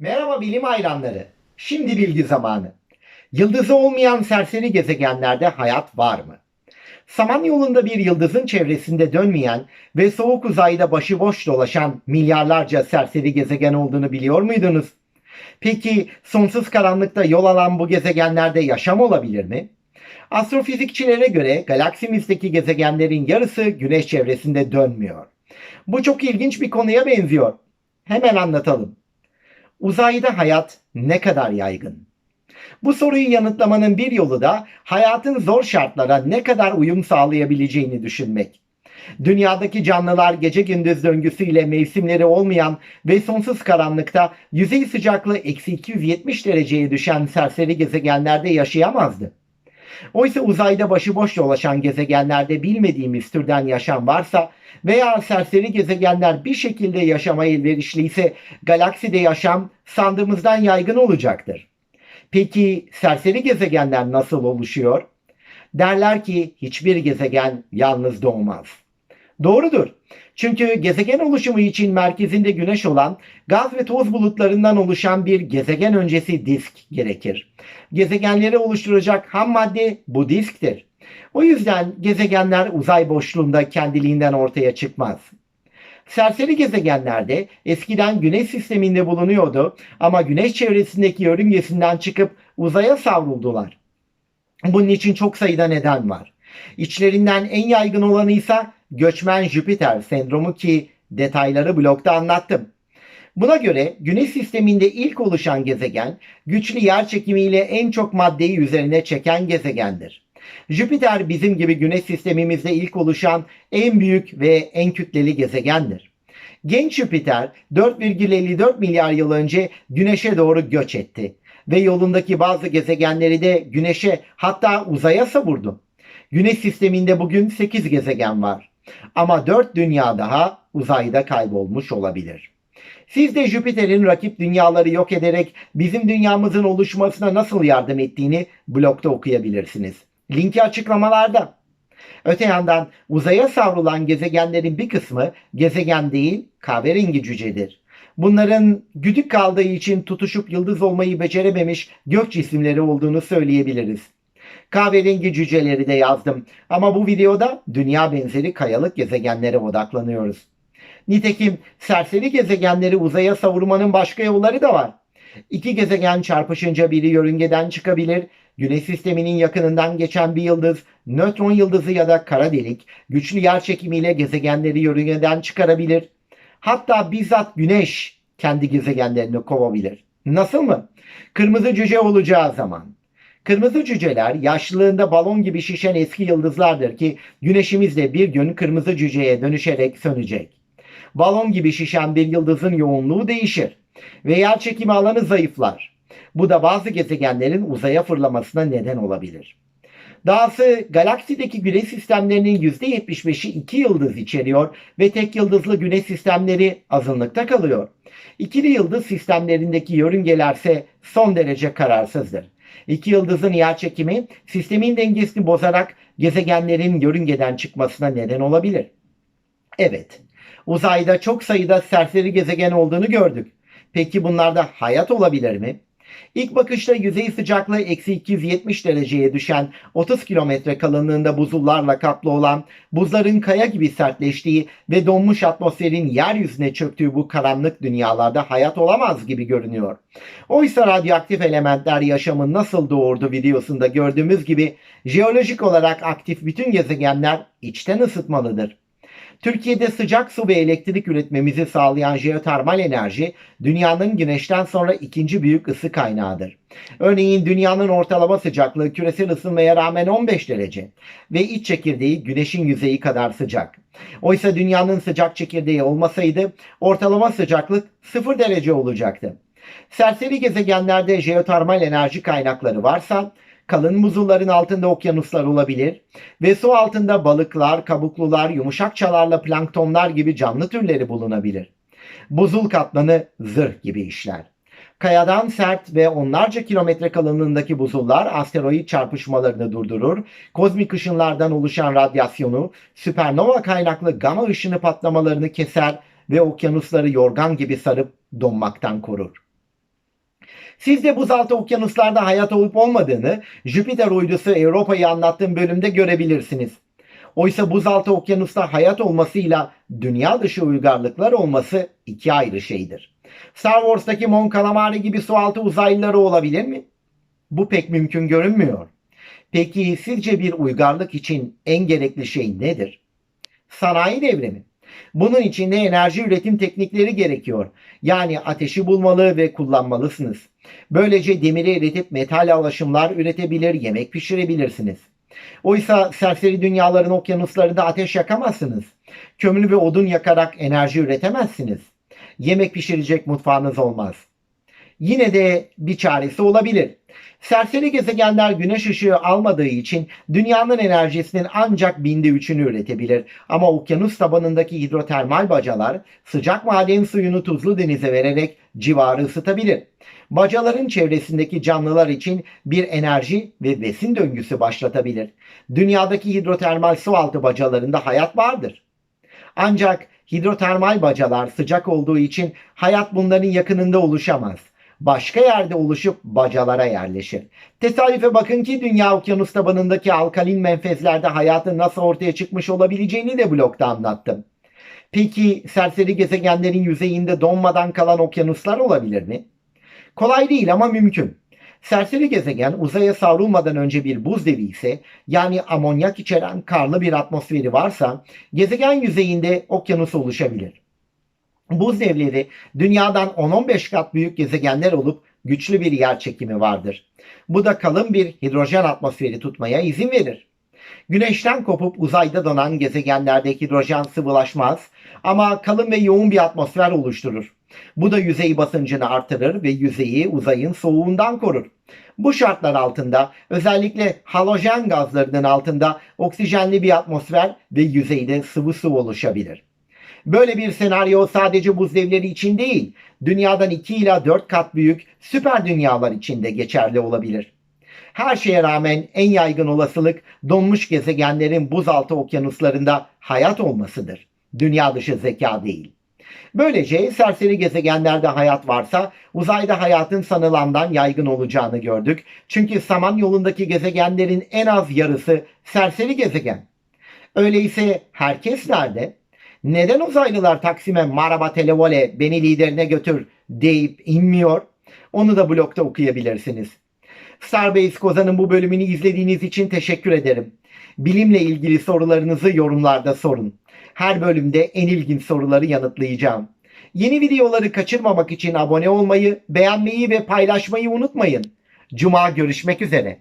Merhaba bilim hayranları. Şimdi bilgi zamanı. Yıldızı olmayan serseri gezegenlerde hayat var mı? Samanyolu'nda bir yıldızın çevresinde dönmeyen ve soğuk uzayda başıboş dolaşan milyarlarca serseri gezegen olduğunu biliyor muydunuz? Peki sonsuz karanlıkta yol alan bu gezegenlerde yaşam olabilir mi? Astrofizikçilere göre galaksimizdeki gezegenlerin yarısı güneş çevresinde dönmüyor. Bu çok ilginç bir konuya benziyor. Hemen anlatalım. Uzayda hayat ne kadar yaygın? Bu soruyu yanıtlamanın bir yolu da hayatın zor şartlara ne kadar uyum sağlayabileceğini düşünmek. Dünyadaki canlılar gece gündüz döngüsüyle mevsimleri olmayan ve sonsuz karanlıkta yüzey sıcaklığı eksi 270 dereceye düşen serseri gezegenlerde yaşayamazdı. Oysa uzayda başıboş dolaşan gezegenlerde bilmediğimiz türden yaşam varsa veya serseri gezegenler bir şekilde yaşama elverişliyse galakside yaşam sandığımızdan yaygın olacaktır. Peki serseri gezegenler nasıl oluşuyor? Derler ki hiçbir gezegen yalnız doğmaz. Doğrudur. Çünkü gezegen oluşumu için merkezinde güneş olan gaz ve toz bulutlarından oluşan bir gezegen öncesi disk gerekir. Gezegenleri oluşturacak ham madde bu disktir. O yüzden gezegenler uzay boşluğunda kendiliğinden ortaya çıkmaz. Serseri gezegenlerde eskiden güneş sisteminde bulunuyordu ama güneş çevresindeki yörüngesinden çıkıp uzaya savruldular. Bunun için çok sayıda neden var. İçlerinden en yaygın olanı ise göçmen Jüpiter sendromu ki detayları blokta anlattım. Buna göre Güneş sisteminde ilk oluşan gezegen güçlü yer çekimiyle en çok maddeyi üzerine çeken gezegendir. Jüpiter bizim gibi Güneş sistemimizde ilk oluşan en büyük ve en kütleli gezegendir. Genç Jüpiter 4,54 milyar yıl önce Güneş'e doğru göç etti ve yolundaki bazı gezegenleri de Güneş'e hatta uzaya savurdu. Güneş sisteminde bugün 8 gezegen var. Ama 4 dünya daha uzayda kaybolmuş olabilir. Siz de Jüpiter'in rakip dünyaları yok ederek bizim dünyamızın oluşmasına nasıl yardım ettiğini blogda okuyabilirsiniz. Linki açıklamalarda. Öte yandan uzaya savrulan gezegenlerin bir kısmı gezegen değil kahverengi cücedir. Bunların güdük kaldığı için tutuşup yıldız olmayı becerememiş gök cisimleri olduğunu söyleyebiliriz. Kahverengi cüceleri de yazdım ama bu videoda dünya benzeri kayalık gezegenlere odaklanıyoruz. Nitekim serseri gezegenleri uzaya savurmanın başka yolları da var. İki gezegen çarpışınca biri yörüngeden çıkabilir, Güneş sisteminin yakınından geçen bir yıldız, nötron yıldızı ya da kara delik güçlü yer çekimiyle gezegenleri yörüngeden çıkarabilir. Hatta bizzat Güneş kendi gezegenlerini kovabilir. Nasıl mı? Kırmızı cüce olacağı zaman. Kırmızı cüceler yaşlılığında balon gibi şişen eski yıldızlardır ki güneşimiz de bir gün kırmızı cüceye dönüşerek sönecek. Balon gibi şişen bir yıldızın yoğunluğu değişir ve yer çekimi alanı zayıflar. Bu da bazı gezegenlerin uzaya fırlamasına neden olabilir. Dahası galaksideki güneş sistemlerinin %75'i iki yıldız içeriyor ve tek yıldızlı güneş sistemleri azınlıkta kalıyor. İkili yıldız sistemlerindeki yörüngelerse son derece kararsızdır. İki yıldızın yer çekimi sistemin dengesini bozarak gezegenlerin yörüngeden çıkmasına neden olabilir. Evet, uzayda çok sayıda serseri gezegen olduğunu gördük. Peki bunlarda hayat olabilir mi? İlk bakışta yüzey sıcaklığı eksi 270 dereceye düşen 30 kilometre kalınlığında buzullarla kaplı olan buzların kaya gibi sertleştiği ve donmuş atmosferin yeryüzüne çöktüğü bu karanlık dünyalarda hayat olamaz gibi görünüyor. Oysa radyoaktif elementler yaşamın nasıl doğurdu videosunda gördüğümüz gibi jeolojik olarak aktif bütün gezegenler içten ısıtmalıdır. Türkiye'de sıcak su ve elektrik üretmemizi sağlayan jeotermal enerji dünyanın güneşten sonra ikinci büyük ısı kaynağıdır. Örneğin dünyanın ortalama sıcaklığı küresel ısınmaya rağmen 15 derece ve iç çekirdeği güneşin yüzeyi kadar sıcak. Oysa dünyanın sıcak çekirdeği olmasaydı ortalama sıcaklık 0 derece olacaktı. Serseri gezegenlerde jeotermal enerji kaynakları varsa kalın buzulların altında okyanuslar olabilir ve su altında balıklar, kabuklular, yumuşak çalarla planktonlar gibi canlı türleri bulunabilir. Buzul katmanı zırh gibi işler. Kayadan sert ve onlarca kilometre kalınlığındaki buzullar asteroid çarpışmalarını durdurur, kozmik ışınlardan oluşan radyasyonu, süpernova kaynaklı gama ışını patlamalarını keser ve okyanusları yorgan gibi sarıp donmaktan korur. Sizde buzaltı okyanuslarda hayat olup olmadığını Jüpiter uydusu Europa'yı anlattığım bölümde görebilirsiniz. Oysa buzaltı okyanusta hayat olmasıyla dünya dışı uygarlıklar olması iki ayrı şeydir. Star Wars'taki Mon Calamari gibi sualtı uzaylıları olabilir mi? Bu pek mümkün görünmüyor. Peki sizce bir uygarlık için en gerekli şey nedir? Sanayi devrimi. Bunun için de enerji üretim teknikleri gerekiyor. Yani ateşi bulmalı ve kullanmalısınız. Böylece demiri eritip metal alaşımlar üretebilir, yemek pişirebilirsiniz. Oysa serseri dünyaların okyanuslarında ateş yakamazsınız. Kömür ve odun yakarak enerji üretemezsiniz. Yemek pişirecek mutfağınız olmaz. Yine de bir çaresi olabilir. Serseri gezegenler güneş ışığı almadığı için dünyanın enerjisinin ancak binde üçünü üretebilir. Ama okyanus tabanındaki hidrotermal bacalar sıcak maden suyunu tuzlu denize vererek civarı ısıtabilir. Bacaların çevresindeki canlılar için bir enerji ve besin döngüsü başlatabilir. Dünyadaki hidrotermal su altı bacalarında hayat vardır. Ancak hidrotermal bacalar sıcak olduğu için hayat bunların yakınında oluşamaz başka yerde oluşup bacalara yerleşir. Tesadüfe bakın ki dünya okyanus tabanındaki alkalin menfezlerde hayatın nasıl ortaya çıkmış olabileceğini de blokta anlattım. Peki serseri gezegenlerin yüzeyinde donmadan kalan okyanuslar olabilir mi? Kolay değil ama mümkün. Serseri gezegen uzaya savrulmadan önce bir buz devi ise yani amonyak içeren karlı bir atmosferi varsa gezegen yüzeyinde okyanus oluşabilir. Buz devleri dünyadan 10-15 kat büyük gezegenler olup güçlü bir yer çekimi vardır. Bu da kalın bir hidrojen atmosferi tutmaya izin verir. Güneşten kopup uzayda donan gezegenlerde hidrojen sıvılaşmaz ama kalın ve yoğun bir atmosfer oluşturur. Bu da yüzey basıncını artırır ve yüzeyi uzayın soğuğundan korur. Bu şartlar altında özellikle halojen gazlarının altında oksijenli bir atmosfer ve yüzeyde sıvı su oluşabilir. Böyle bir senaryo sadece buz devleri için değil, dünyadan 2 ila 4 kat büyük süper dünyalar için de geçerli olabilir. Her şeye rağmen en yaygın olasılık donmuş gezegenlerin buzaltı okyanuslarında hayat olmasıdır. Dünya dışı zeka değil. Böylece serseri gezegenlerde hayat varsa uzayda hayatın sanılandan yaygın olacağını gördük. Çünkü Samanyolu'ndaki gezegenlerin en az yarısı serseri gezegen. Öyleyse herkes nerede? Neden uzaylılar Taksim'e maraba televole beni liderine götür deyip inmiyor? Onu da blogda okuyabilirsiniz. Starbase Kozan'ın bu bölümünü izlediğiniz için teşekkür ederim. Bilimle ilgili sorularınızı yorumlarda sorun. Her bölümde en ilginç soruları yanıtlayacağım. Yeni videoları kaçırmamak için abone olmayı, beğenmeyi ve paylaşmayı unutmayın. Cuma görüşmek üzere.